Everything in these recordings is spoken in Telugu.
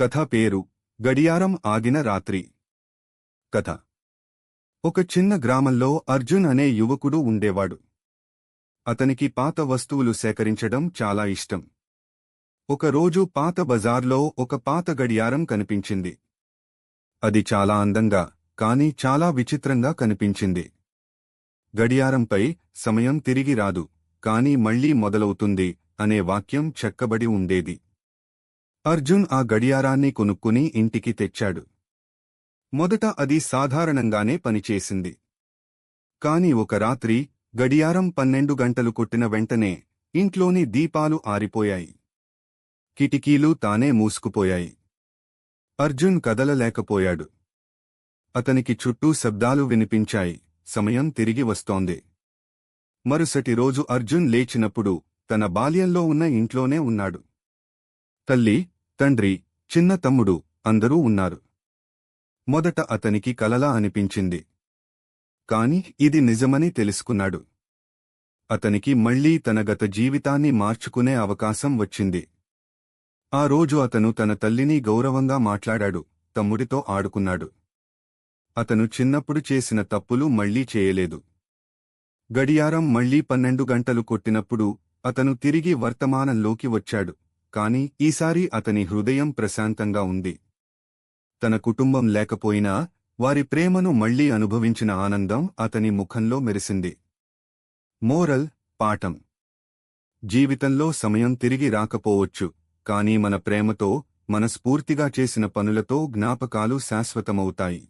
కథ పేరు గడియారం ఆగిన రాత్రి. కథ. ఒక చిన్న గ్రామంలో అర్జున్ అనే యువకుడు ఉండేవాడు. అతనికి పాత వస్తువులు సేకరించడం చాలా ఇష్టం. ఒకరోజు పాత బజార్లో ఒక పాత గడియారం కనిపించింది. అది చాలా అందంగా కాని చాలా విచిత్రంగా కనిపించింది. గడియారంపై సమయం తిరిగి రాదు కాని మళ్ళీ మొదలవుతుంది అనే వాక్యం చెక్కబడి ఉండేది. అర్జున్ ఆ గడియారాన్ని కొనుక్కుని ఇంటికి తెచ్చాడు. మొదట అది సాధారణంగానే పనిచేసింది. కాని ఒక రాత్రి గడియారం పన్నెండు గంటలు కొట్టిన వెంటనే ఇంట్లోని దీపాలు ఆరిపోయాయి. కిటికీలు తానే మూసుకుపోయాయి. అర్జున్ కదలలేకపోయాడు. అతనికి చుట్టూ శబ్దాలు వినిపించాయి. సమయం తిరిగి వస్తోంది. మరుసటి రోజు అర్జున్ లేచినప్పుడు తన బాల్యంలో ఉన్న ఇంట్లోనే ఉన్నాడు. తల్లి తండ్రి చిన్న తమ్ముడు అందరూ ఉన్నారు. మొదట అతనికి కలలా అనిపించింది. కాని ఇది నిజమని తెలుసుకున్నాడు. అతనికి మళ్ళీ తన గత జీవితాన్ని మార్చుకునే అవకాశం వచ్చింది. ఆ రోజు అతను తన తల్లిని గౌరవంగా మాట్లాడాడు తమ్ముడితో ఆడుకున్నాడు. అతను చిన్నప్పుడు చేసిన తప్పులు మళ్ళీ చేయలేదు. గడియారం మళ్ళీ పన్నెండు గంటలు కొట్టినప్పుడు అతను తిరిగి వర్తమానంలోకి వచ్చాడు. కాని ఈసారి అతని హృదయం ప్రశాంతంగా ఉంది. తన కుటుంబం లేకపోయినా వారి ప్రేమను మళ్ళీ అనుభవించిన ఆనందం అతని ముఖంలో మెరిసింది. మోరల్ పాఠం. జీవితంలో సమయం తిరిగి రాకపోవచ్చు కాని మన ప్రేమతో మనస్ఫూర్తిగా చేసిన పనులతో జ్ఞాపకాలు శాశ్వతమవుతాయి.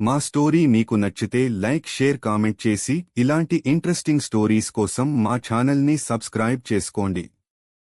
మా స్టోరీ మీకు నచ్చితే లైక్ షేర్ కామెంట్ చేసి ఇలాంటి ఇంట్రెస్టింగ్ స్టోరీస్ కోసం మా ఛానల్ని సబ్స్క్రైబ్ చేసుకోండి.